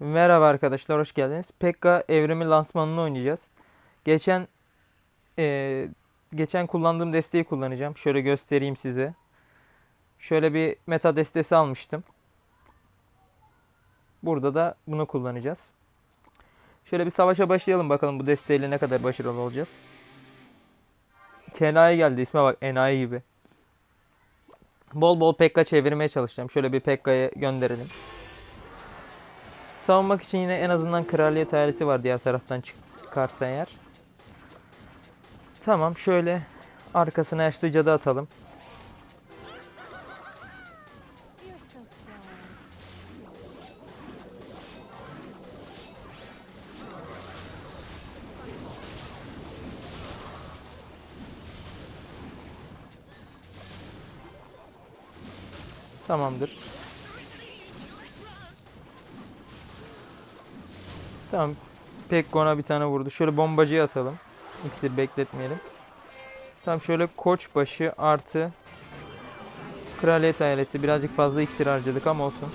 Merhaba arkadaşlar, hoş geldiniz. Pekka evrimi lansmanını oynayacağız. Geçen eee, geçen kullandığım desteği kullanacağım. Şöyle göstereyim size. Şöyle bir meta destesi almıştım. Burada da bunu kullanacağız. Şöyle bir savaşa başlayalım bakalım bu desteğiyle ne kadar başarılı olacağız. Kenai geldi isme bak enayi gibi. Bol bol Pekka çevirmeye çalışacağım. Şöyle bir Pekka'yı gönderelim. Savunmak için yine en azından kraliyet ailesi var diğer taraftan çıkarsa eğer. Tamam şöyle arkasına yaşlı cadı atalım. Tamamdır. Tamam. Pekkon'a bir tane vurdu. Şöyle bombacıyı atalım. İksir bekletmeyelim. Tamam şöyle koçbaşı artı kraliyet aileti. Birazcık fazla iksir harcadık ama olsun.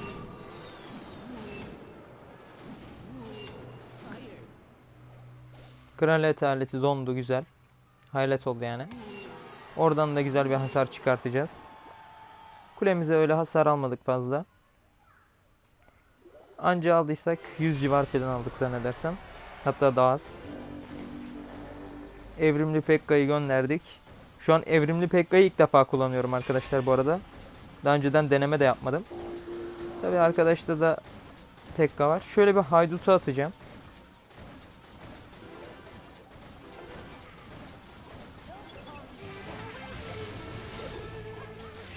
Kraliyet aileti dondu güzel. Hayret oldu yani. Oradan da güzel bir hasar çıkartacağız. Kulemize öyle hasar almadık fazla. Anca aldıysak 100 civar falan aldık zannedersem. Hatta daha az. Evrimli Pekka'yı gönderdik. Şu an evrimli Pekka'yı ilk defa kullanıyorum arkadaşlar bu arada. Daha önceden deneme de yapmadım. Tabi arkadaşta da Pekka var. Şöyle bir haydutu atacağım.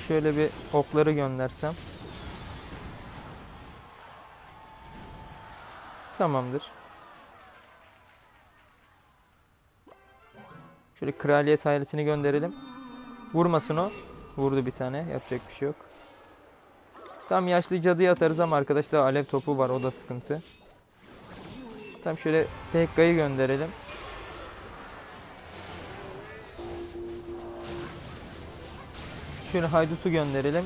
Şöyle bir okları göndersem. Tamamdır. Şöyle kraliyet ailesini gönderelim. Vurmasın o. Vurdu bir tane. Yapacak bir şey yok. Tam yaşlı cadıyı atarız ama arkadaşlar alev topu var. O da sıkıntı. Tam şöyle Pekka'yı gönderelim. Şöyle haydutu gönderelim.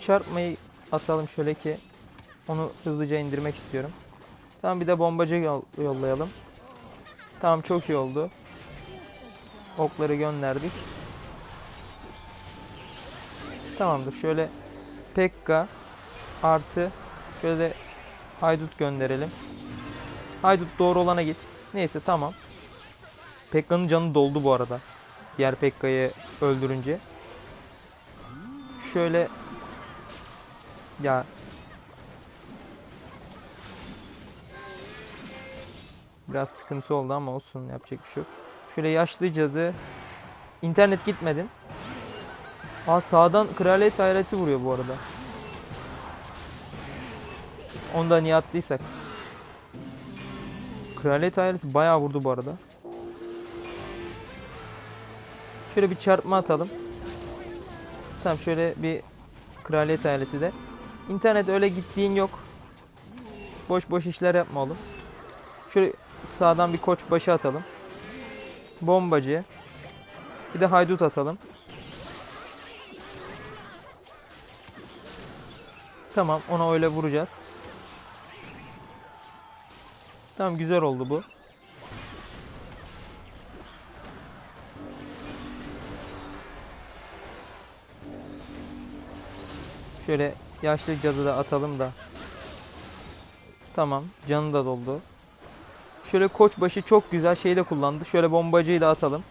Çarpmayı atalım şöyle ki onu hızlıca indirmek istiyorum. Tamam bir de bombacı yol- yollayalım. Tamam çok iyi oldu. Okları gönderdik. Tamamdır. Şöyle Pekka artı şöyle de Haydut gönderelim. Haydut doğru olana git. Neyse tamam. Pekka'nın canı doldu bu arada. Diğer Pekka'yı öldürünce. Şöyle ya Biraz sıkıntı oldu ama olsun yapacak bir şey yok. Şöyle yaşlı cadı. İnternet gitmedin. Aa sağdan kraliyet hayreti vuruyor bu arada. Onu da niye attıysak. Kraliyet hayreti bayağı vurdu bu arada. Şöyle bir çarpma atalım. Tamam şöyle bir kraliyet ailesi de. İnternet öyle gittiğin yok. Boş boş işler yapma oğlum. Şöyle sağdan bir koç başı atalım. Bombacı. Bir de haydut atalım. Tamam ona öyle vuracağız. Tamam güzel oldu bu. Şöyle yaşlı cadı da atalım da. Tamam canı da doldu. Şöyle koçbaşı çok güzel şey de kullandı. Şöyle bombacıyı da atalım.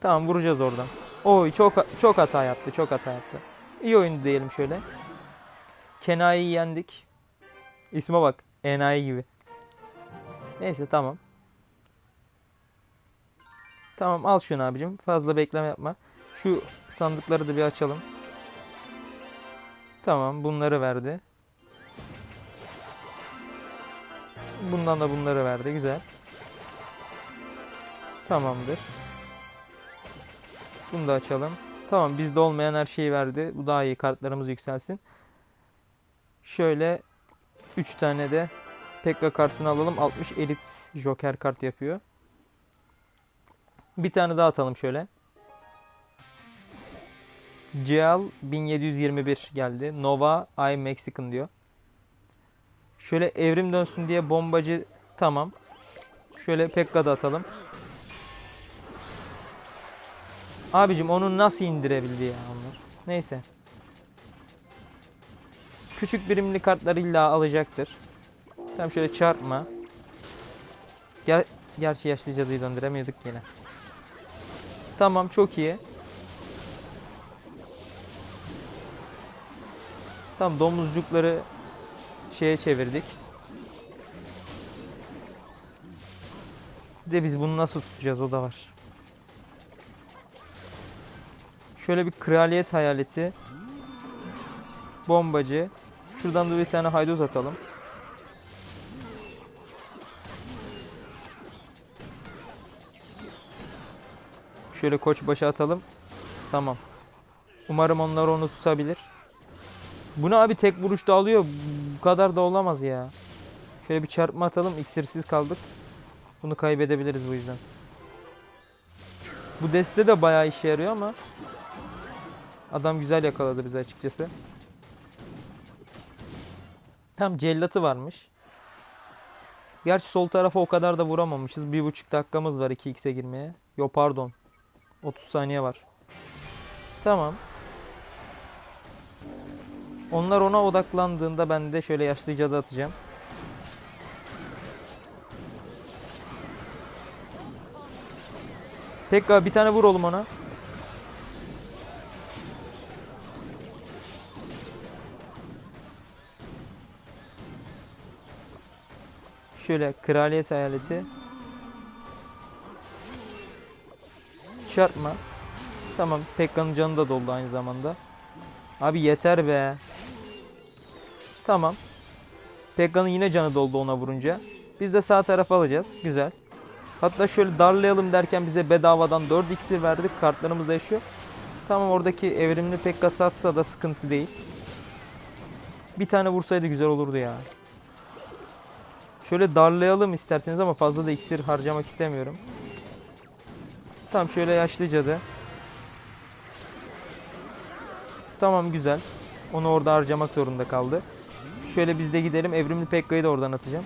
Tamam vuracağız oradan. Oy çok çok hata yaptı. Çok hata yaptı. İyi oyun diyelim şöyle. Kenai'yi yendik. İsme bak. Enayi gibi. Neyse tamam. Tamam al şunu abicim. Fazla bekleme yapma. Şu sandıkları da bir açalım. Tamam bunları verdi. Bundan da bunları verdi. Güzel. Tamamdır. Bunu da açalım. Tamam bizde olmayan her şeyi verdi. Bu daha iyi. Kartlarımız yükselsin. Şöyle 3 tane de Pekka kartını alalım. 60 elit Joker kart yapıyor. Bir tane daha atalım şöyle. Cial 1721 geldi. Nova I Mexican diyor. Şöyle evrim dönsün diye bombacı tamam. Şöyle Pekka da atalım. Abicim onu nasıl indirebildi ya onlar? Neyse. Küçük birimli kartlar illa alacaktır. Tam şöyle çarpma. Ger Gerçi yaşlı cadıyı döndüremiyorduk yine. Tamam çok iyi. Tam domuzcukları şeye çevirdik. De biz bunu nasıl tutacağız o da var. Şöyle bir kraliyet hayaleti. Bombacı. Şuradan da bir tane haydut atalım. Şöyle koçbaşı atalım. Tamam. Umarım onlar onu tutabilir. Bunu abi tek vuruşta alıyor. Bu kadar da olamaz ya. Şöyle bir çarpma atalım. İksirsiz kaldık. Bunu kaybedebiliriz bu yüzden. Bu deste de bayağı işe yarıyor ama adam güzel yakaladı bizi açıkçası. Tam cellatı varmış. Gerçi sol tarafa o kadar da vuramamışız. Bir buçuk dakikamız var 2x'e girmeye. Yo pardon. 30 saniye var. Tamam. Onlar ona odaklandığında ben de şöyle yaşlı cadı atacağım. Tekrar bir tane vur oğlum ona. Şöyle kraliyet hayaleti. Çarpma. Tamam Pekka'nın canı da doldu aynı zamanda. Abi yeter be. Tamam. Pekka'nın yine canı doldu ona vurunca. Biz de sağ tarafa alacağız. Güzel. Hatta şöyle darlayalım derken bize bedavadan 4 iksir verdik. Kartlarımız da yaşıyor. Tamam oradaki evrimli Pekka satsa da sıkıntı değil. Bir tane vursaydı güzel olurdu ya. Şöyle darlayalım isterseniz ama fazla da iksir harcamak istemiyorum. Tamam şöyle yaşlı cadı. Tamam güzel. Onu orada harcamak zorunda kaldı. Şöyle biz de gidelim. Evrimli Pekka'yı da oradan atacağım.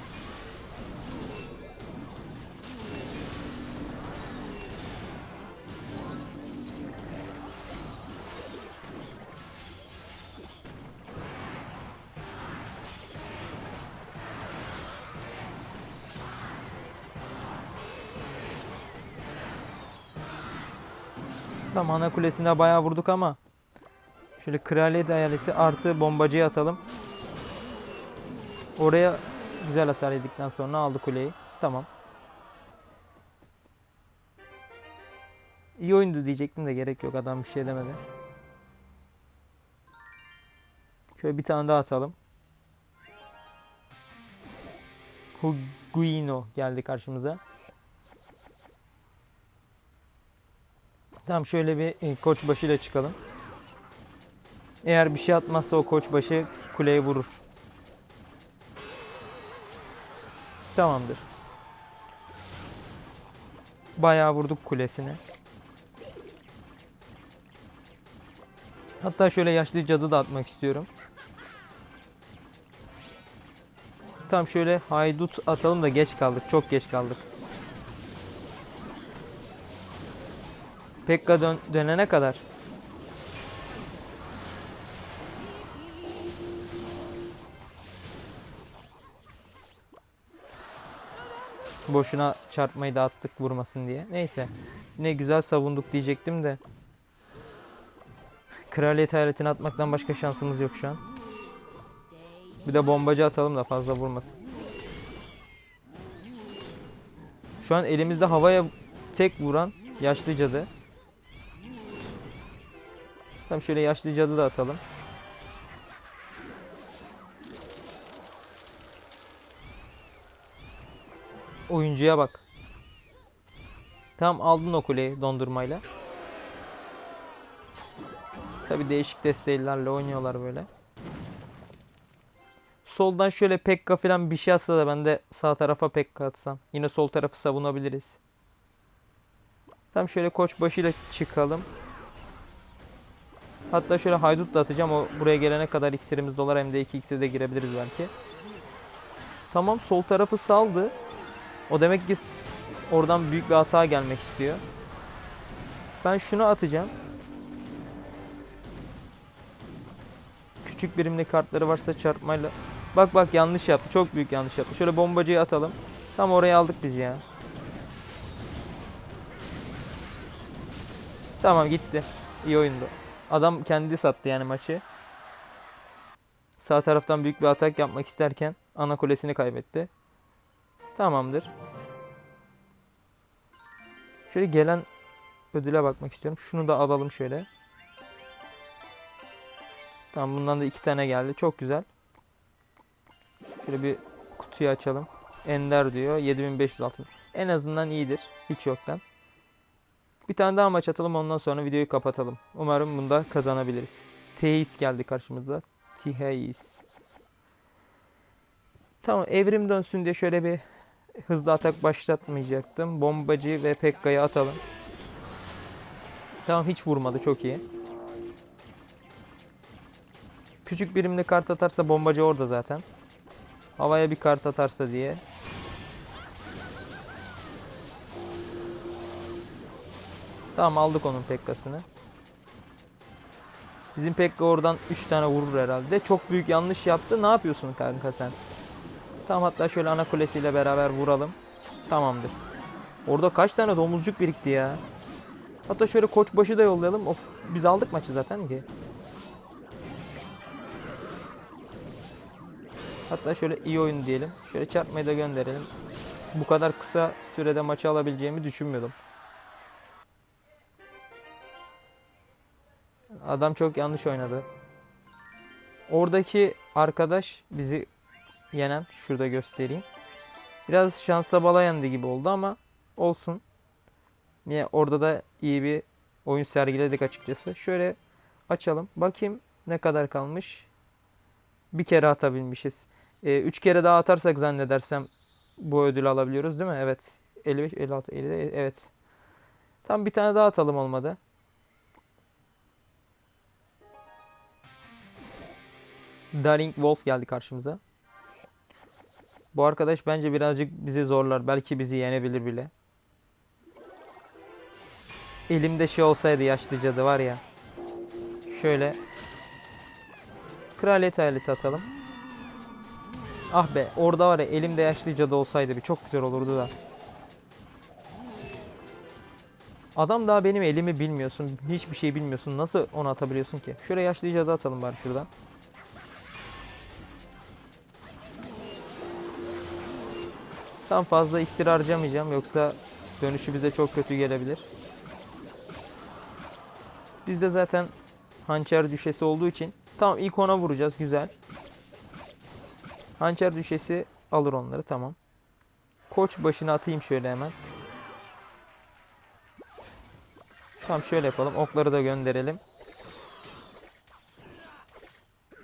Tam ana kulesine bayağı vurduk ama şöyle kraliyet hayaleti artı bombacıyı atalım. Oraya güzel hasar yedikten sonra aldı kuleyi. Tamam. İyi oyundu diyecektim de gerek yok adam bir şey demedi. Şöyle bir tane daha atalım. Huguino geldi karşımıza. Tamam şöyle bir e, koç başıyla çıkalım. Eğer bir şey atmazsa o koç başı kuleye vurur. Tamamdır. Bayağı vurduk kulesine. Hatta şöyle yaşlı cadı da atmak istiyorum. Tam şöyle haydut atalım da geç kaldık. Çok geç kaldık. Pekka dön dönene kadar. Boşuna çarpmayı da attık vurmasın diye. Neyse. Ne güzel savunduk diyecektim de. Kraliyet hayaletini atmaktan başka şansımız yok şu an. Bir de bombacı atalım da fazla vurmasın. Şu an elimizde havaya tek vuran yaşlı cadı. Tamam şöyle yaşlı cadı da atalım. Oyuncuya bak. Tamam aldın o kuleyi dondurmayla. Tabi değişik desteğilerle oynuyorlar böyle. Soldan şöyle Pekka falan bir şey atsa da ben de sağ tarafa Pekka atsam. Yine sol tarafı savunabiliriz. Tam şöyle koç başıyla çıkalım. Hatta şöyle haydut da atacağım. O buraya gelene kadar iksirimiz dolar hem de 2 iksir de girebiliriz belki. Tamam sol tarafı saldı. O demek ki oradan büyük bir hata gelmek istiyor. Ben şunu atacağım. Küçük birimli kartları varsa çarpmayla. Bak bak yanlış yaptı. Çok büyük yanlış yaptı. Şöyle bombacıyı atalım. Tam oraya aldık biz ya. Tamam gitti. İyi oyundu. Adam kendi sattı yani maçı. Sağ taraftan büyük bir atak yapmak isterken ana kulesini kaybetti. Tamamdır. Şöyle gelen ödüle bakmak istiyorum. Şunu da alalım şöyle. Tamam bundan da iki tane geldi. Çok güzel. Şöyle bir kutuyu açalım. Ender diyor. 7560. En azından iyidir. Hiç yoktan. Bir tane daha maç atalım ondan sonra videoyu kapatalım. Umarım bunda kazanabiliriz. Teis geldi karşımıza. Tiheis. Tamam evrim dönsün diye şöyle bir hızlı atak başlatmayacaktım. Bombacı ve Pekka'yı atalım. Tamam hiç vurmadı çok iyi. Küçük birimli kart atarsa bombacı orada zaten. Havaya bir kart atarsa diye. Tamam aldık onun Pekka'sını. Bizim Pekka oradan 3 tane vurur herhalde. Çok büyük yanlış yaptı. Ne yapıyorsun kanka sen? Tamam hatta şöyle ana kulesiyle beraber vuralım. Tamamdır. Orada kaç tane domuzcuk birikti ya. Hatta şöyle koçbaşı da yollayalım. O, biz aldık maçı zaten ki. Hatta şöyle iyi oyun diyelim. Şöyle çarpmayı da gönderelim. Bu kadar kısa sürede maçı alabileceğimi düşünmüyordum. Adam çok yanlış oynadı. Oradaki arkadaş bizi yenen şurada göstereyim. Biraz şansa bala yendi gibi oldu ama olsun. Niye orada da iyi bir oyun sergiledik açıkçası. Şöyle açalım. Bakayım ne kadar kalmış. Bir kere atabilmişiz. 3 kere daha atarsak zannedersem bu ödülü alabiliyoruz değil mi? Evet. 55, 56, 50, evet. Tam bir tane daha atalım olmadı. Daring Wolf geldi karşımıza. Bu arkadaş bence birazcık bizi zorlar. Belki bizi yenebilir bile. Elimde şey olsaydı yaşlı cadı var ya. Şöyle. Kraliyet hayaleti atalım. Ah be orada var ya elimde yaşlı cadı olsaydı bir çok güzel olurdu da. Adam daha benim elimi bilmiyorsun. Hiçbir şey bilmiyorsun. Nasıl onu atabiliyorsun ki? Şöyle yaşlı cadı atalım bari şuradan. Tam fazla iksir harcamayacağım yoksa dönüşü bize çok kötü gelebilir. Bizde zaten hançer düşesi olduğu için tamam ilk ona vuracağız güzel. Hançer düşesi alır onları tamam. Koç başına atayım şöyle hemen. Tamam şöyle yapalım. Okları da gönderelim.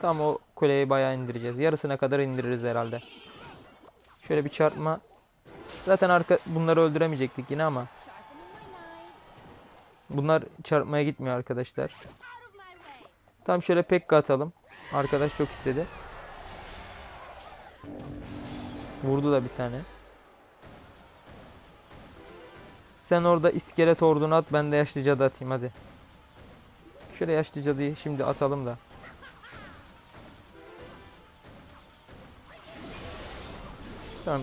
Tam o kuleyi bayağı indireceğiz. Yarısına kadar indiririz herhalde. Şöyle bir çarpma. Zaten arka bunları öldüremeyecektik yine ama. Bunlar çarpmaya gitmiyor arkadaşlar. Tam şöyle Pekka atalım. Arkadaş çok istedi. Vurdu da bir tane. Sen orada iskelet ordunu at ben de yaşlı cadı atayım hadi. Şöyle yaşlı cadıyı şimdi atalım da. Tamam.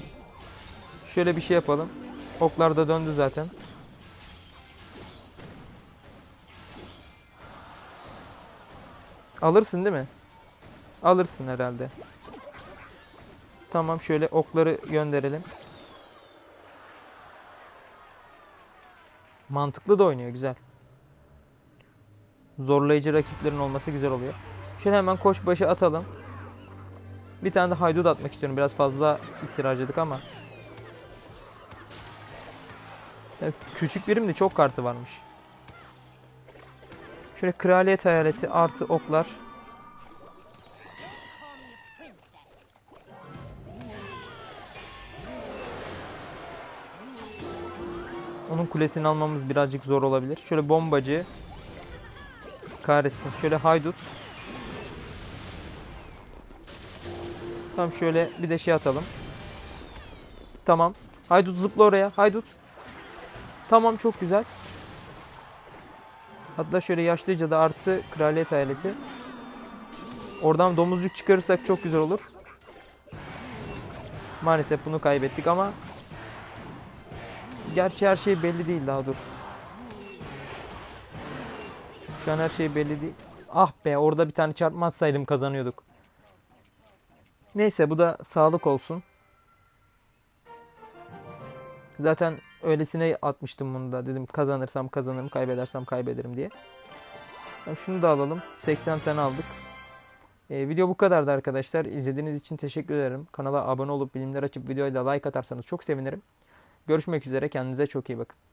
Şöyle bir şey yapalım. Oklar da döndü zaten. Alırsın değil mi? Alırsın herhalde. Tamam şöyle okları gönderelim. Mantıklı da oynuyor güzel. Zorlayıcı rakiplerin olması güzel oluyor. Şöyle hemen koş başı atalım. Bir tane de haydut atmak istiyorum. Biraz fazla iksir harcadık ama. Evet, küçük birim de çok kartı varmış. Şöyle kraliyet hayaleti artı oklar. Onun kulesini almamız birazcık zor olabilir. Şöyle bombacı. kahretsin. Şöyle haydut. Tam şöyle bir de şey atalım. Tamam. Haydut zıpla oraya. Haydut. Tamam çok güzel. Hatta şöyle yaşlıca da artı kraliyet hayaleti. Oradan domuzcuk çıkarırsak çok güzel olur. Maalesef bunu kaybettik ama Gerçi her şey belli değil daha dur. Şu an her şey belli değil. Ah be orada bir tane çarpmazsaydım kazanıyorduk. Neyse bu da sağlık olsun. Zaten öylesine atmıştım bunu da. Dedim kazanırsam kazanırım, kaybedersem kaybederim diye. Ya şunu da alalım. 80 tane aldık. Ee, video bu kadardı arkadaşlar. İzlediğiniz için teşekkür ederim. Kanala abone olup bilimler açıp videoya da like atarsanız çok sevinirim. Görüşmek üzere. Kendinize çok iyi bakın.